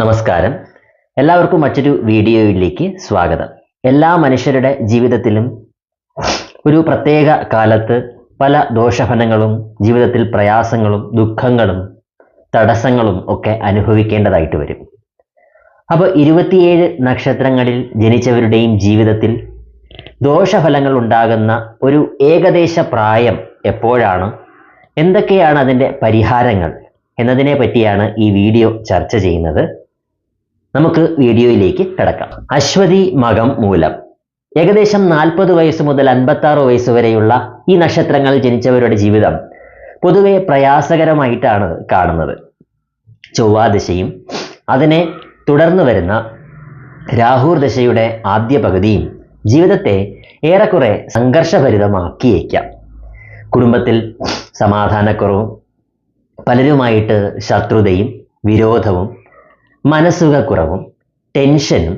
നമസ്കാരം. എല്ലാവർക്കും മറ്റൊരു വീഡിയോയിലേക്ക് സ്വാഗതം. എല്ലാ മനുഷ്യരുടെ ജീവിതത്തിലും ഒരു പ്രത്യേക കാലത്ത് പല ദോഷഫലങ്ങളും ജീവിതത്തിൽ പ്രയാസങ്ങളും ദുഃഖങ്ങളും തടസ്സങ്ങളും ഒക്കെ അനുഭവിക്കേണ്ടതായിട്ട് വരും. അപ്പോൾ ഇരുപത്തിയേഴ് നക്ഷത്രങ്ങളിൽ ജനിച്ചവരുടെയും ജീവിതത്തിൽ ദോഷഫലങ്ങൾ ഉണ്ടാകുന്ന ഒരു ഏകദേശ പ്രായം എപ്പോഴാണ്? എന്തൊക്കെയാണ് അതിന്റെ പരിഹാരങ്ങൾ? എന്നതിനെ പറ്റിയാണ് ഈ വീഡിയോ ചർച്ച ചെയ്യുന്നത്. നമുക്ക് വീഡിയോയിലേക്ക് കിടക്കാം. അശ്വതി മകം മൂലം. ഏകദേശം നാൽപ്പത് വയസ്സ് മുതൽ അൻപത്തി ആറ് വയസ്സ് വരെയുള്ള ഈ നക്ഷത്രങ്ങൾ ജനിച്ചവരുടെ ജീവിതം പൊതുവെ പ്രയാസകരമായിട്ടാണ് കാണുന്നത്. ചൊവ്വാദശയും അതിനെ തുടർന്ന് വരുന്ന രാഹുർ ദശയുടെ ആദ്യ പകുതിയും ജീവിതത്തെ ഏറെക്കുറെ സംഘർഷഭരിതമാക്കിയേക്കാം. കുടുംബത്തിൽ സമാധാനക്കുറവും പലരുമായിട്ട് ശത്രുതയും വിരോധവും മനസ്സുഖക്കുറവും ടെൻഷനും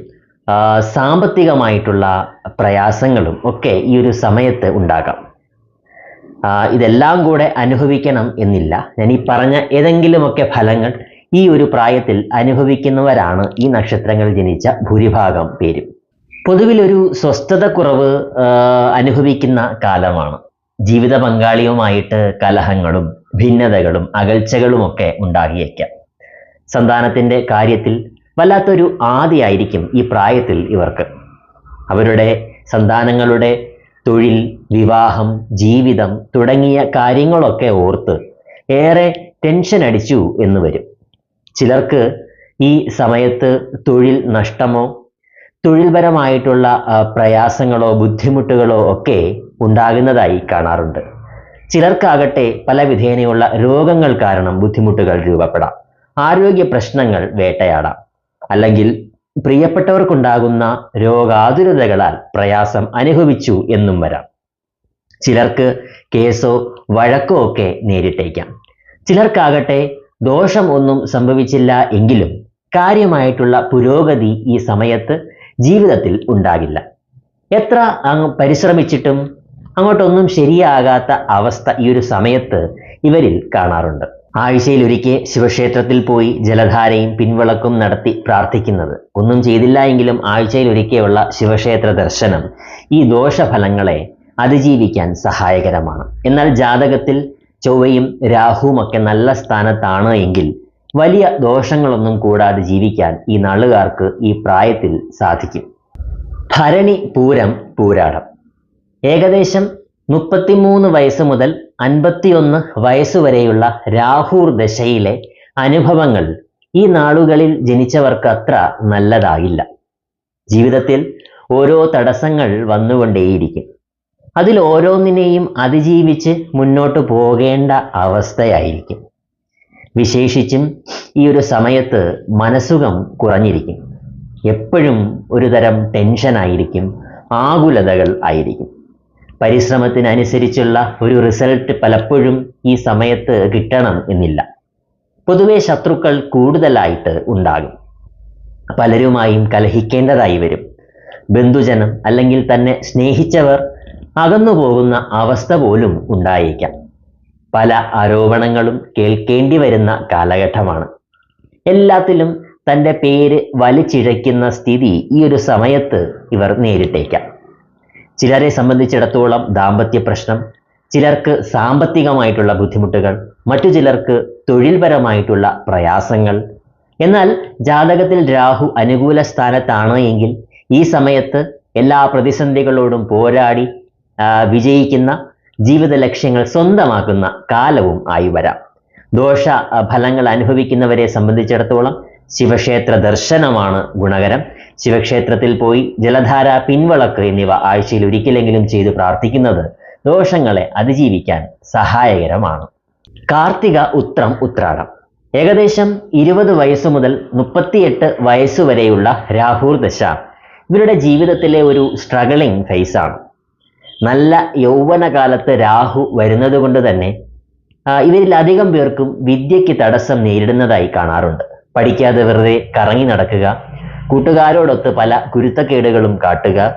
സാമ്പത്തികമായിട്ടുള്ള പ്രയാസങ്ങളും ഒക്കെ ഈ ഒരു സമയത്ത് ഉണ്ടാകാം. ഇതെല്ലാം കൂടെ അനുഭവിക്കണം എന്നില്ല. ഞാൻ ഈ പറഞ്ഞ ഏതെങ്കിലുമൊക്കെ ഫലങ്ങൾ ഈ ഒരു പ്രായത്തിൽ അനുഭവിക്കുന്നവരാണ് ഈ നക്ഷത്രങ്ങൾ ജനിച്ച ഭൂരിഭാഗം പേരും. പൊതുവിലൊരു സ്വസ്ഥതക്കുറവ് അനുഭവിക്കുന്ന കാലമാണ്. ജീവിത പങ്കാളിയുമായിട്ട് കലഹങ്ങളും ഭിന്നതകളും അകൽച്ചകളുമൊക്കെ ഉണ്ടാകിയേക്കാം. സന്താനത്തിന്റെ കാര്യത്തിൽ വല്ലാത്തൊരു ആദിയായിരിക്കും ഈ പ്രായത്തിൽ ഇവർക്ക്. അവരുടെ സന്താനങ്ങളുടെ തൊഴിൽ വിവാഹം ജീവിതം തുടങ്ങിയ കാര്യങ്ങളൊക്കെ ഓർത്ത് ഏറെ ടെൻഷൻ അടിച്ചു എന്ന് വരും. ചിലർക്ക് ഈ സമയത്ത് തൊഴിൽ നഷ്ടമോ തൊഴിൽപരമായിട്ടുള്ള പ്രയാസങ്ങളോ ബുദ്ധിമുട്ടുകളോ ഒക്കെ ഉണ്ടാകുന്നതായി കാണാറുണ്ട്. ചിലർക്കാകട്ടെ പല വിധേനയുള്ള രോഗങ്ങൾ കാരണം ബുദ്ധിമുട്ടുകൾ രൂപപ്പെടാം. ആരോഗ്യ പ്രശ്നങ്ങൾ വേട്ടയാടാം. അല്ലെങ്കിൽ പ്രിയപ്പെട്ടവർക്കുണ്ടാകുന്ന രോഗാതുരതകളാൽ പ്രയാസം അനുഭവിച്ചു എന്നും വരാം. ചിലർക്ക് കേസോ വഴക്കോ ഒക്കെ നേരിട്ടേക്കാം. ചിലർക്കാകട്ടെ ദോഷം ഒന്നും സംഭവിച്ചില്ല എങ്കിലും കാര്യമായിട്ടുള്ള പുരോഗതി ഈ സമയത്ത് ജീവിതത്തിൽ ഉണ്ടാകില്ല. എത്ര അങ്ങ് പരിശ്രമിച്ചിട്ടും അങ്ങോട്ടൊന്നും ശരിയാകാത്ത അവസ്ഥ ഈ ഒരു സമയത്ത് ഇവരിൽ കാണാറുണ്ട്. ആഴ്ചയിൽ ഒരിക്കൽ ശിവക്ഷേത്രത്തിൽ പോയി ജലധാരയും പിൻവിളക്കും നടത്തി പ്രാർത്ഥിക്കുന്നത്. ഒന്നും ചെയ്തില്ല എങ്കിലും ആഴ്ചയിൽ ഒരിക്കയുള്ള ശിവക്ഷേത്ര ദർശനം ഈ ദോഷഫലങ്ങളെ അതിജീവിക്കാൻ സഹായകരമാണ്. എന്നാൽ ജാതകത്തിൽ ചൊവ്വയും രാഹുവും ഒക്കെ നല്ല സ്ഥാനത്താണ് എങ്കിൽ വലിയ ദോഷങ്ങളൊന്നും കൂടാതെ ജീവിക്കാൻ ഈ നാളുകാർക്ക് ഈ പ്രായത്തിൽ സാധിക്കും. ഭരണി പൂരം പൂരാടം. ഏകദേശം മുപ്പത്തിമൂന്ന് വയസ്സ് മുതൽ അൻപത്തിയൊന്ന് വയസ്സുവരെയുള്ള രാഹുർ ദശയിലെ അനുഭവങ്ങൾ ഈ നാളുകളിൽ ജനിച്ചവർക്ക് അത്ര നല്ലതായില്ല. ജീവിതത്തിൽ ഓരോ തടസ്സങ്ങൾ വന്നുകൊണ്ടേയിരിക്കും. അതിൽ ഓരോന്നിനെയും അതിജീവിച്ച് മുന്നോട്ട് പോകേണ്ട അവസ്ഥയായിരിക്കും. വിശേഷിച്ചും ഈ ഒരു സമയത്ത് മനസ്സുഖം കുറഞ്ഞിരിക്കും. എപ്പോഴും ഒരു തരം ടെൻഷനായിരിക്കും ആകുലതകൾ ആയിരിക്കും. പരിശ്രമത്തിനനുസരിച്ചുള്ള ഒരു റിസൾട്ട് പലപ്പോഴും ഈ സമയത്ത് കിട്ടണം എന്നില്ല. പൊതുവെ ശത്രുക്കൾ കൂടുതലായിട്ട് ഉണ്ടാകും. പലരുമായും കലഹിക്കേണ്ടതായി വരും. ബന്ധുജനം അല്ലെങ്കിൽ തന്നെ സ്നേഹിച്ചവർ അകന്നുപോകുന്ന അവസ്ഥ പോലും ഉണ്ടായേക്കാം. പല ആരോപണങ്ങളും കേൾക്കേണ്ടി വരുന്ന കാലഘട്ടമാണ്. എല്ലാത്തിലും തന്റെ പേര് വലിച്ചിഴയ്ക്കുന്ന സ്ഥിതി ഈ ഒരു സമയത്ത് ഇവർ നേരിട്ടേക്കാം. ചിലരെ സംബന്ധിച്ചിടത്തോളം ദാമ്പത്യ പ്രശ്നം ചിലർക്ക് സാമ്പത്തികമായിട്ടുള്ള ബുദ്ധിമുട്ടുകൾ മറ്റു ചിലർക്ക് തൊഴിൽപരമായിട്ടുള്ള പ്രയാസങ്ങൾ. എന്നാൽ ജാതകത്തിൽ രാഹു അനുകൂല സ്ഥാനത്താണ് എങ്കിൽ ഈ സമയത്ത് എല്ലാ പ്രതിസന്ധികളോടും പോരാടി വിജയിക്കുന്ന ജീവിത ലക്ഷ്യങ്ങൾ സ്വന്തമാക്കുന്ന കാലവും ആയി വരാം. ദോഷ ഫലങ്ങൾ അനുഭവിക്കുന്നവരെ സംബന്ധിച്ചിടത്തോളം ശിവക്ഷേത്ര ദർശനമാണ് ഗുണകരം. ശിവക്ഷേത്രത്തിൽ പോയി ജലധാര പിൻവളക്ക് എന്നിവ ആഴ്ചയിൽ ഒരിക്കലെങ്കിലും ചെയ്തു പ്രാർത്ഥിക്കുന്നത് ദോഷങ്ങളെ അതിജീവിക്കാൻ സഹായകരമാണ്. കാർത്തിക ഉത്രം ഉത്രാടം. ഏകദേശം ഇരുപത് വയസ്സ് മുതൽ മുപ്പത്തിയെട്ട് വയസ്സ് വരെയുള്ള രാഹുർ ദശ ഇവരുടെ ജീവിതത്തിലെ ഒരു സ്ട്രഗിളിംഗ് ഫേസാണ് നല്ല യൗവനകാലത്ത് രാഹു വരുന്നത് കൊണ്ട് തന്നെ ഇവരിൽ അധികം പേർക്കും വിദ്യയ്ക്ക് തടസ്സം നേരിടുന്നതായി കാണാറുണ്ട്. പഠിക്കാതെ വെറുതെ കറങ്ങി നടക്കുക കൂട്ടുകാരോടൊത്ത് പല കുരുത്തക്കേടുകളും കാട്ടുക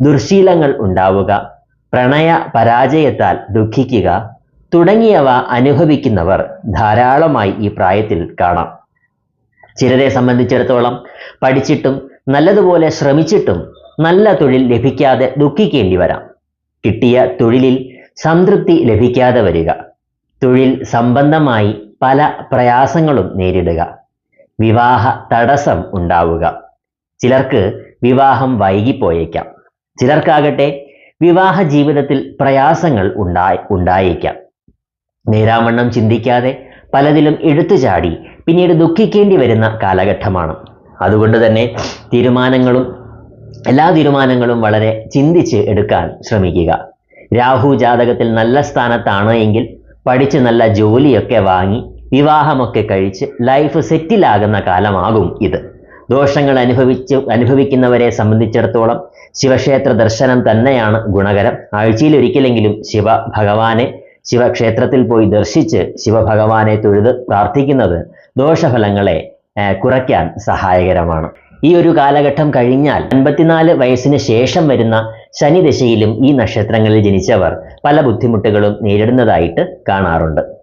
ദുർശീലങ്ങൾ ഉണ്ടാവുക പ്രണയ പരാജയത്താൽ ദുഃഖിക്കുക തുടങ്ങിയവ അനുഭവിക്കുന്നവർ ധാരാളമായി ഈ പ്രായത്തിൽ കാണാം. ചിലരെ സംബന്ധിച്ചിടത്തോളം പഠിച്ചിട്ടും നല്ലതുപോലെ ശ്രമിച്ചിട്ടും നല്ല തൊഴിൽ ലഭിക്കാതെ ദുഃഖിക്കേണ്ടി വരാം. കിട്ടിയ തൊഴിലിൽ സംതൃപ്തി ലഭിക്കാതെ വരിക. തൊഴിൽ സംബന്ധമായി പല പ്രയാസങ്ങളും നേരിടുക. വിവാഹ തടസ്സം ഉണ്ടാവുക. ചിലർക്ക് വിവാഹം വൈകിപ്പോയേക്കാം. ചിലർക്കാകട്ടെ വിവാഹ ജീവിതത്തിൽ പ്രയാസങ്ങൾ ഉണ്ടായി ഉണ്ടായേക്കാം. നേരാമണ്ണം ചിന്തിക്കാതെ പലതിലും എടുത്തുചാടി പിന്നീട് ദുഃഖിക്കേണ്ടി വരുന്ന കാലഘട്ടമാണ്. അതുകൊണ്ട് തന്നെ തീരുമാനങ്ങളും എല്ലാ തീരുമാനങ്ങളും വളരെ ചിന്തിച്ച് എടുക്കാൻ ശ്രമിക്കുക. രാഹു ജാതകത്തിൽ നല്ല സ്ഥാനത്താണ് എങ്കിൽ പഠിച്ച് നല്ല ജോലിയൊക്കെ വാങ്ങി വിവാഹമൊക്കെ കഴിച്ച് ലൈഫ് സെറ്റിലാകുന്ന കാലമാകും ഇത്. ദോഷങ്ങൾ അനുഭവിച്ച് അനുഭവിക്കുന്നവരെ സംബന്ധിച്ചിടത്തോളം ശിവക്ഷേത്ര ദർശനം തന്നെയാണ് ഗുണകരം. ആഴ്ചയിൽ ഒരിക്കലെങ്കിലും ശിവ ഭഗവാനെ ശിവക്ഷേത്രത്തിൽ പോയി ദർശിച്ച് ശിവഭഗവാനെ തൊഴുത് പ്രാർത്ഥിക്കുന്നത് ദോഷഫലങ്ങളെ കുറയ്ക്കാൻ സഹായകരമാണ്. ഈ ഒരു കാലഘട്ടം കഴിഞ്ഞാൽ അൻപത്തിനാല് വയസ്സിന് ശേഷം വരുന്ന ശനിദശയിലും ഈ നക്ഷത്രങ്ങളിൽ ജനിച്ചവർ പല ബുദ്ധിമുട്ടുകളും നേരിടുന്നതായിട്ട് കാണാറുണ്ട്.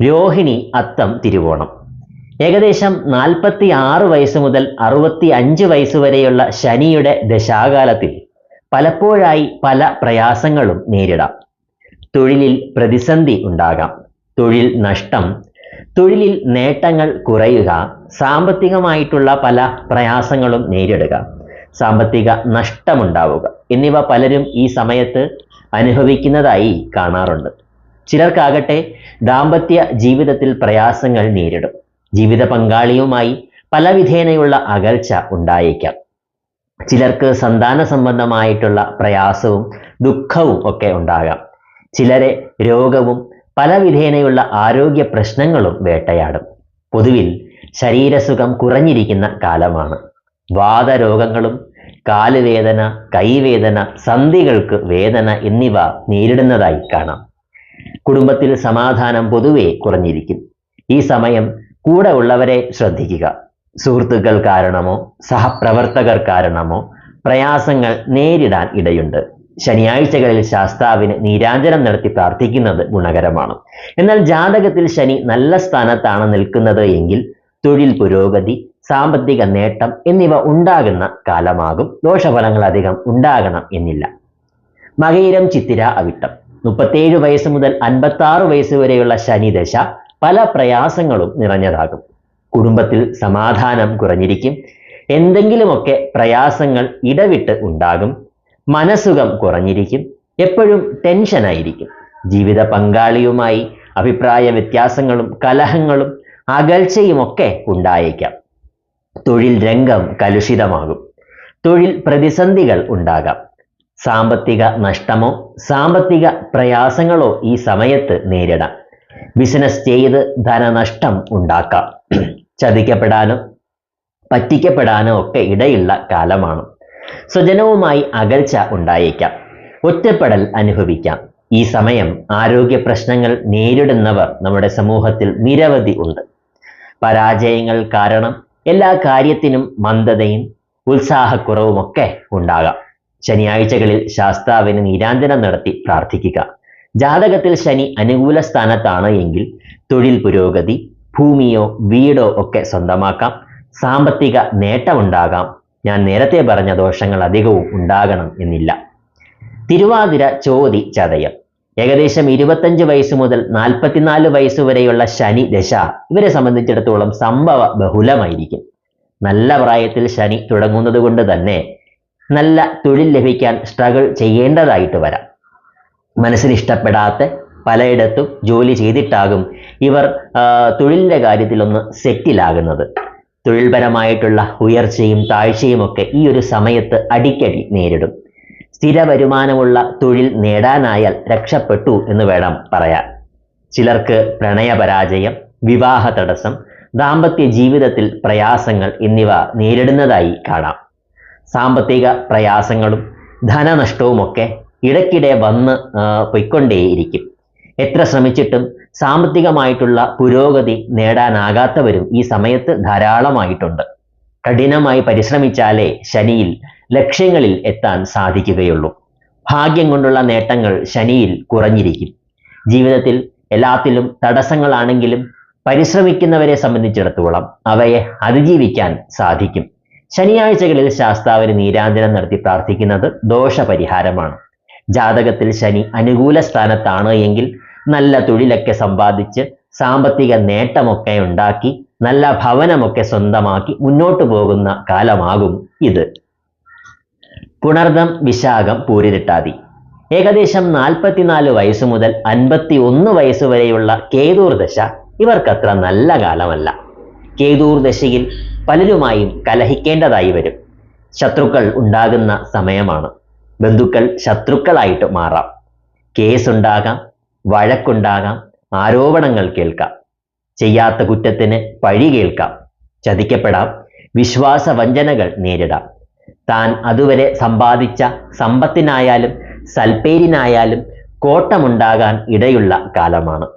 രോഹിണി അത്തം തിരുവോണം. ഏകദേശം നാൽപ്പത്തി ആറ് വയസ്സ് മുതൽ അറുപത്തി അഞ്ച് വയസ്സ് വരെയുള്ള ശനിയുടെ ദശാകാലത്തിൽ പലപ്പോഴായി പല പ്രയാസങ്ങളും നേരിടാം. തൊഴിലിൽ പ്രതിസന്ധി ഉണ്ടാകാം. തൊഴിൽ നഷ്ടം തൊഴിലിൽ നേട്ടങ്ങൾ കുറയുക സാമ്പത്തികമായിട്ടുള്ള പല പ്രയാസങ്ങളും നേരിടുക സാമ്പത്തിക നഷ്ടമുണ്ടാവുക. എന്നിവ പലരും ഈ സമയത്ത് അനുഭവിക്കുന്നതായി കാണാറുണ്ട്. ചിലർക്കാകട്ടെ ദാമ്പത്യ ജീവിതത്തിൽ പ്രയാസങ്ങൾ നേരിടും. ജീവിത പങ്കാളിയുമായി പലവിധേനയുള്ള അകൽച്ച ഉണ്ടായേക്കാം. ചിലർക്ക് സന്താന സംബന്ധമായിട്ടുള്ള പ്രയാസവും ദുഃഖവും ഒക്കെ ഉണ്ടാകാം. ചിലരെ രോഗവും പലവിധേനയുള്ള ആരോഗ്യ പ്രശ്നങ്ങളും വേട്ടയാടും. പൊതുവിൽ ശരീരസുഖം കുറഞ്ഞിരിക്കുന്ന കാലമാണ്. വാദരോഗങ്ങളും കാലുവേദന കൈവേദന സന്ധികൾക്ക് വേദന എന്നിവ നേരിടുന്നതായി കാണാം. കുടുംബത്തിൽ സമാധാനം പൊതുവെ കുറഞ്ഞിരിക്കും. ഈ സമയം കൂടെ ഉള്ളവരെ ശ്രദ്ധിക്കുക. സുഹൃത്തുക്കൾ കാരണമോ സഹപ്രവർത്തകർ കാരണമോ പ്രയാസങ്ങൾ നേരിടാൻ ഇടയുണ്ട്. ശനിയാഴ്ചകളിൽ ശാസ്താവിന് നീരാഞ്ജനം നടത്തി പ്രാർത്ഥിക്കുന്നത് ഗുണകരമാണ്. എന്നാൽ ജാതകത്തിൽ ശനി നല്ല സ്ഥാനത്താണ് നിൽക്കുന്നത് എങ്കിൽ തൊഴിൽ പുരോഗതി സാമ്പത്തിക നേട്ടം എന്നിവ ഉണ്ടാകുന്ന കാലമാകും. ദോഷഫലങ്ങൾ അധികം ഉണ്ടാകണം എന്നില്ല. മകയിരം ചിത്തിര അവിട്ടം. മുപ്പത്തേഴ് വയസ്സ് മുതൽ അൻപത്തി ആറ് വയസ്സ് വരെയുള്ള ശനിദശ പല പ്രയാസങ്ങളും നിറഞ്ഞതാകും. കുടുംബത്തിൽ സമാധാനം കുറഞ്ഞിരിക്കും. എന്തെങ്കിലുമൊക്കെ പ്രയാസങ്ങൾ ഇടവിട്ട് ഉണ്ടാകും. മനസുഖം കുറഞ്ഞിരിക്കും. എപ്പോഴും ടെൻഷനായിരിക്കും ജീവിത പങ്കാളിയുമായി അഭിപ്രായ വ്യത്യാസങ്ങളും കലഹങ്ങളും അകൽച്ചയുമൊക്കെ ഉണ്ടായേക്കാം. തൊഴിൽ രംഗം കലുഷിതമാകും. തൊഴിൽ പ്രതിസന്ധികൾ ഉണ്ടാകാം. സാമ്പത്തിക നഷ്ടമോ സാമ്പത്തിക പ്രയാസങ്ങളോ ഈ സമയത്ത് നേരിടാം. ബിസിനസ് ചെയ്ത് ധനനഷ്ടം ഉണ്ടാക്കാം. ചതിക്കപ്പെടാനോ പറ്റിക്കപ്പെടാനോ ഒക്കെ ഇടയുള്ള കാലമാണ്. സ്വജനവുമായി അകൽച്ച ഉണ്ടായേക്കാം. ഒറ്റപ്പെടൽ അനുഭവിക്കാം. ഈ സമയം ആരോഗ്യ പ്രശ്നങ്ങൾ നേരിടുന്നവർ നമ്മുടെ സമൂഹത്തിൽ നിരവധി ഉണ്ട്. പരാജയങ്ങൾ കാരണം എല്ലാ കാര്യത്തിനും മന്ദതയും ഉത്സാഹക്കുറവുമൊക്കെ ഉണ്ടാകാം. ശനിയാഴ്ചകളിൽ ശാസ്താവിന് നീരാഞ്ജനം നടത്തി പ്രാർത്ഥിക്കുക. ജാതകത്തിൽ ശനി അനുകൂല സ്ഥാനത്താണ് എങ്കിൽ തൊഴിൽ പുരോഗതി ഭൂമിയോ വീടോ ഒക്കെ സ്വന്തമാക്കാം. സാമ്പത്തിക നേട്ടമുണ്ടാകാം. ഞാൻ നേരത്തെ പറഞ്ഞ ദോഷങ്ങൾ അധികവും ഉണ്ടാകണം എന്നില്ല. തിരുവാതിര ചോതി ചതയം. ഏകദേശം ഇരുപത്തഞ്ച് വയസ്സ് മുതൽ നാൽപ്പത്തിനാല് വയസ്സ് വരെയുള്ള ശനി ദശ ഇവരെ സംബന്ധിച്ചിടത്തോളം സംഭവ ബഹുലമായിരിക്കും. നല്ല പ്രായത്തിൽ ശനി തുടങ്ങുന്നത് കൊണ്ട് തന്നെ നല്ല തൊഴിൽ ലഭിക്കാൻ സ്ട്രഗിൾ ചെയ്യേണ്ടതായിട്ട് വരാം. മനസ്സിന് ഇഷ്ടപ്പെടാത്ത പലയിടത്തും ജോലി ചെയ്തിട്ടാകും ഇവർ തൊഴിലിന്റെ കാര്യത്തിലൊന്ന് സെറ്റിലാകുന്നത്. തൊഴിൽപരമായിട്ടുള്ള ഉയർച്ചയും താഴ്ചയും ഒക്കെ ഈ ഒരു സമയത്ത് അടിക്കടി നേരിടും. സ്ഥിര വരുമാനമുള്ള തൊഴിൽ നേടാനായാൽ രക്ഷപ്പെട്ടു എന്ന് വേണം പറയാൻ. ചിലർക്ക് പ്രണയപരാജയം വിവാഹ തടസ്സം ദാമ്പത്യ ജീവിതത്തിൽ പ്രയാസങ്ങൾ എന്നിവ നേരിടുന്നതായി കാണാം. സാമ്പത്തിക പ്രയാസങ്ങളും ധനനഷ്ടവുമൊക്കെ ഇടയ്ക്കിടെ വന്ന് പൊയ്ക്കൊണ്ടേയിരിക്കും. എത്ര ശ്രമിച്ചിട്ടും സാമ്പത്തികമായിട്ടുള്ള പുരോഗതി നേടാനാകാത്തവരും ഈ സമയത്ത് ധാരാളമായിട്ടുണ്ട്. കഠിനമായി പരിശ്രമിച്ചാലേ ശനിയിൽ ലക്ഷ്യങ്ങളിൽ എത്താൻ സാധിക്കുകയുള്ളൂ. ഭാഗ്യം കൊണ്ടുള്ള നേട്ടങ്ങൾ ശനിയിൽ കുറഞ്ഞിരിക്കും. ജീവിതത്തിൽ എല്ലാത്തിലും തടസ്സങ്ങളാണെങ്കിലും പരിശ്രമിക്കുന്നവരെ സംബന്ധിച്ചിടത്തോളം അവയെ അതിജീവിക്കാൻ സാധിക്കും. ശനിയാഴ്ചകളിൽ ശാസ്താവിന് നീരാഞ്ജനം നടത്തി പ്രാർത്ഥിക്കുന്നത് ദോഷപരിഹാരമാണ്. ജാതകത്തിൽ ശനി അനുകൂല സ്ഥാനത്താണ് എങ്കിൽ നല്ല തൊഴിലൊക്കെ സമ്പാദിച്ച് സാമ്പത്തിക നേട്ടമൊക്കെ ഉണ്ടാക്കി നല്ല ഭവനമൊക്കെ സ്വന്തമാക്കി മുന്നോട്ടു പോകുന്ന കാലമാകും ഇത്. പുണർദം വിശാഖം പൂരിരുട്ടാതി ഏകദേശം നാൽപ്പത്തിനാല് വയസ്സ് മുതൽ അൻപത്തി ഒന്ന് വയസ്സ് വരെയുള്ള കേതൂർ ദശ ഇവർക്കത്ര നല്ല കാലമല്ല. കേതൂർ ദശയിൽ പലരുമായും കലഹിക്കേണ്ടതായി വരും. ശത്രുക്കൾ ഉണ്ടാകുന്ന സമയമാണ്. ബന്ധുക്കൾ ശത്രുക്കളായിട്ട് മാറാം. കേസുണ്ടാകാം വഴക്കുണ്ടാകാം ആരോപണങ്ങൾ കേൾക്കാം. ചെയ്യാത്ത കുറ്റത്തിന് പഴി കേൾക്കാം. ചതിക്കപ്പെടാം വിശ്വാസവഞ്ചനകൾ നേരിടാം. താൻ അതുവരെ സമ്പാദിച്ച സമ്പത്തിനായാലും സൽപ്പേരിനായാലും കോട്ടമുണ്ടാകാൻ ഇടയുള്ള കാലമാണ്.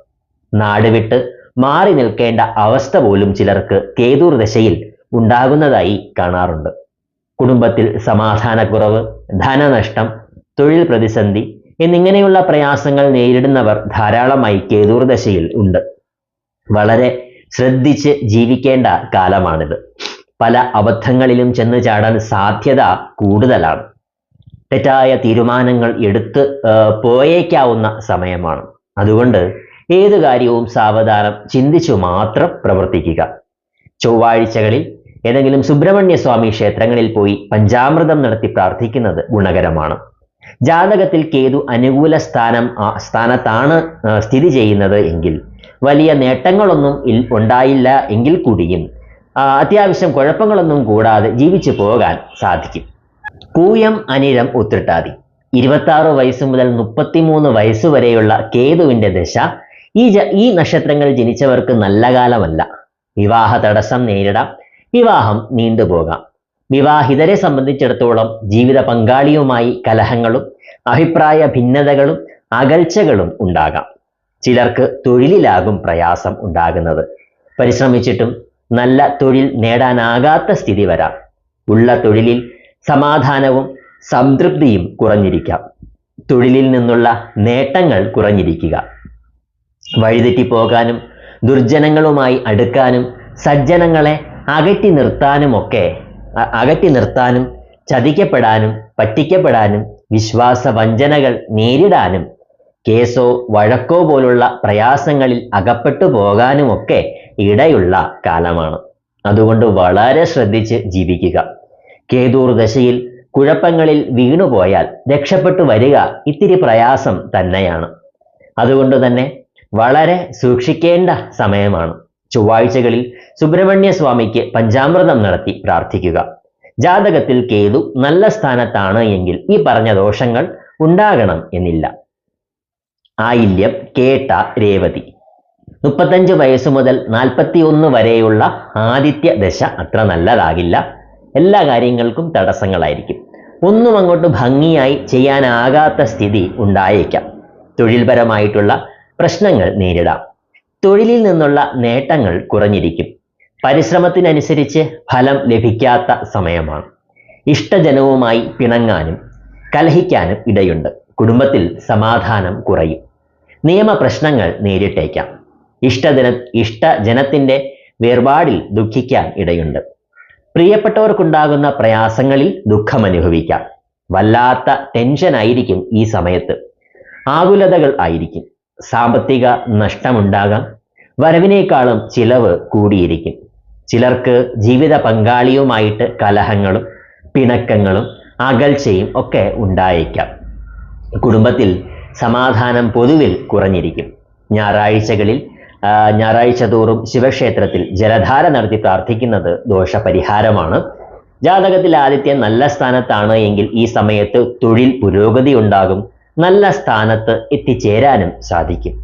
നാടുവിട്ട് മാറി നിൽക്കേണ്ട അവസ്ഥ പോലും ചിലർക്ക് കേതൂർ ദശയിൽ ഉണ്ടാകുന്നതായി കാണാറുണ്ട്. കുടുംബത്തിൽ സമാധാനക്കുറവ് ധനനഷ്ടം തൊഴിൽ പ്രതിസന്ധി എന്നിങ്ങനെയുള്ള പ്രയാസങ്ങൾ നേരിടുന്നവർ ധാരാളമായി കേതൂർദശയിൽ ഉണ്ട്. വളരെ ശ്രദ്ധിച്ച് ജീവിക്കേണ്ട കാലമാണിത്. പല അബദ്ധങ്ങളിലും ചെന്ന് ചാടാൻ സാധ്യത കൂടുതലാണ്. തെറ്റായ തീരുമാനങ്ങൾ എടുത്ത് പോയേക്കാവുന്ന സമയമാണ്. അതുകൊണ്ട് ഏത് കാര്യവും സാവധാനം ചിന്തിച്ചു മാത്രം പ്രവർത്തിക്കുക. ചൊവ്വാഴ്ചകളിൽ ഏതെങ്കിലും സുബ്രഹ്മണ്യ സ്വാമി ക്ഷേത്രങ്ങളിൽ പോയി പഞ്ചാമൃതം നടത്തി പ്രാർത്ഥിക്കുന്നത് ഗുണകരമാണ്. ജാതകത്തിൽ കേതു അനുകൂല സ്ഥാനം സ്ഥാനത്താണ് സ്ഥിതി ചെയ്യുന്നത് എങ്കിൽ വലിയ നേട്ടങ്ങളൊന്നും ഉണ്ടായില്ല എങ്കിൽ കൂടിയും അത്യാവശ്യം കുഴപ്പങ്ങളൊന്നും കൂടാതെ ജീവിച്ചു പോകാൻ സാധിക്കും. കൂയം അനിരം ഉത്രട്ടാതി. ഇരുപത്തി ആറ് വയസ്സ് മുതൽ മുപ്പത്തിമൂന്ന് വയസ്സ് വരെയുള്ള കേതുവിന്റെ ദശ ഈ ഈ നക്ഷത്രങ്ങൾ ജനിച്ചവർക്ക് നല്ല കാലമല്ല. വിവാഹ തടസ്സം നേരിടാം. വിവാഹം നീണ്ടുപോകാം വിവാഹിതരെ സംബന്ധിച്ചിടത്തോളം ജീവിത പങ്കാളിയുമായി കലഹങ്ങളും അഭിപ്രായ ഭിന്നതകളും അകൽച്ചകളും ഉണ്ടാകാം. ചിലർക്ക് തൊഴിലിലാകും പ്രയാസം ഉണ്ടാകുന്നത്. പരിശ്രമിച്ചിട്ടും നല്ല തൊഴിൽ നേടാനാകാത്ത സ്ഥിതി വരാം. ഉള്ള തൊഴിലിൽ സമാധാനവും സംതൃപ്തിയും കുറഞ്ഞിരിക്കാം. തൊഴിലിൽ നിന്നുള്ള നേട്ടങ്ങൾ കുറഞ്ഞിരിക്കുക. വഴിതെറ്റി പോകാനും ദുർജനങ്ങളുമായി അടുക്കാനും സജ്ജനങ്ങളെ അകറ്റി നിർത്താനുമൊക്കെ അകറ്റി നിർത്താനും ചതിക്കപ്പെടാനും പറ്റിക്കപ്പെടാനും വിശ്വാസ വഞ്ചനകൾ നേരിടാനും കേസോ വഴക്കോ പോലുള്ള പ്രയാസങ്ങളിൽ അകപ്പെട്ടു പോകാനുമൊക്കെ ഇടയുള്ള കാലമാണ്. അതുകൊണ്ട് വളരെ ശ്രദ്ധിച്ച് ജീവിക്കുക. കേതൂർ ദശയിൽ കുഴപ്പങ്ങളിൽ വീണുപോയാൽ രക്ഷപ്പെട്ടു വരിക ഇത്തിരി പ്രയാസം തന്നെയാണ്. അതുകൊണ്ട് തന്നെ വളരെ സൂക്ഷിക്കേണ്ട സമയമാണ്. ചൊവ്വാഴ്ചകളിൽ സുബ്രഹ്മണ്യ സ്വാമിക്ക് പഞ്ചാമൃതം നടത്തി പ്രാർത്ഥിക്കുക. ജാതകത്തിൽ കേതു നല്ല സ്ഥാനത്താണ് എങ്കിൽ ഈ പറഞ്ഞ ദോഷങ്ങൾ ഉണ്ടാകണം എന്നില്ല. ആയില്യം കേട്ട രേവതി. മുപ്പത്തഞ്ച് വയസ്സ് മുതൽ നാൽപ്പത്തി ഒന്ന് വരെയുള്ള ആദിത്യ ദശ അത്ര നല്ലതാകില്ല. എല്ലാ കാര്യങ്ങൾക്കും തടസ്സങ്ങളായിരിക്കും. ഒന്നും അങ്ങോട്ട് ഭംഗിയായി ചെയ്യാനാകാത്ത സ്ഥിതി ഉണ്ടായേക്കാം. തൊഴിൽപരമായിട്ടുള്ള പ്രശ്നങ്ങൾ നേരിടാം. തൊഴിലിൽ നിന്നുള്ള നേട്ടങ്ങൾ കുറഞ്ഞിരിക്കും. പരിശ്രമത്തിനനുസരിച്ച് ഫലം ലഭിക്കാത്ത സമയമാണ്. ഇഷ്ടജനവുമായി പിണങ്ങാനും കലഹിക്കാനും ഇടയുണ്ട്. കുടുംബത്തിൽ സമാധാനം കുറയും. നിയമപ്രശ്നങ്ങൾ നേരിട്ടേക്കാം. ഇഷ്ടജന ഇഷ്ടജനത്തിന്റെ വേർപാടിൽ ദുഃഖിക്കാൻ ഇടയുണ്ട്. പ്രിയപ്പെട്ടവർക്കുണ്ടാകുന്ന പ്രയാസങ്ങളിൽ ദുഃഖമനുഭവിക്കാം. വല്ലാത്ത ടെൻഷൻ ആയിരിക്കും ഈ സമയത്ത്. ആകുലതകൾ ആയിരിക്കും. സാമ്പത്തിക നഷ്ടമുണ്ടാകാം. വരവിനേക്കാളും ചിലവ് കൂടിയിരിക്കും. ചിലർക്ക് ജീവിത പങ്കാളിയുമായിട്ട് കലഹങ്ങളും പിണക്കങ്ങളും അകൽച്ചയും ഒക്കെ ഉണ്ടായേക്കാം. കുടുംബത്തിൽ സമാധാനം പൊതുവിൽ കുറഞ്ഞിരിക്കും. ഞായറാഴ്ചകളിൽ ഞായറാഴ്ച തോറും ശിവക്ഷേത്രത്തിൽ ജലധാര നടത്തി പ്രാർത്ഥിക്കുന്നത് ദോഷപരിഹാരമാണ്. ജാതകത്തിൽ ആദിത്യൻ നല്ല സ്ഥാനത്താണ് എങ്കിൽ ഈ സമയത്ത് തൊഴിൽ പുരോഗതി ഉണ്ടാകും. നല്ല സ്ഥാനത്ത് എത്തിച്ചേരാനും സാധിക്കും.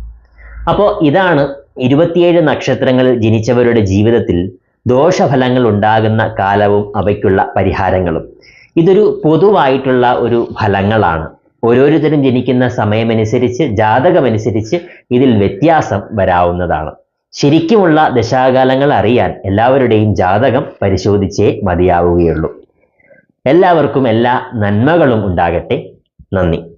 അപ്പോൾ ഇതാണ് ഇരുപത്തിയേഴ് നക്ഷത്രങ്ങളിൽ ജനിച്ചവരുടെ ജീവിതത്തിൽ ദോഷഫലങ്ങൾ ഉണ്ടാകുന്ന കാലവും അവയ്ക്കുള്ള പരിഹാരങ്ങളും. ഇതൊരു പൊതുവായിട്ടുള്ള ഒരു ഫലങ്ങളാണ്. ഓരോരുത്തരും ജനിക്കുന്ന സമയമനുസരിച്ച് ജാതകമനുസരിച്ച് ഇതിൽ വ്യത്യാസം വരാവുന്നതാണ്. ശരിക്കുമുള്ള ദശാകാലങ്ങൾ അറിയാൻ എല്ലാവരുടെയും ജാതകം പരിശോധിച്ചേ മതിയാവുകയുള്ളൂ. എല്ലാവർക്കും എല്ലാ നന്മകളും ഉണ്ടാകട്ടെ. നന്ദി.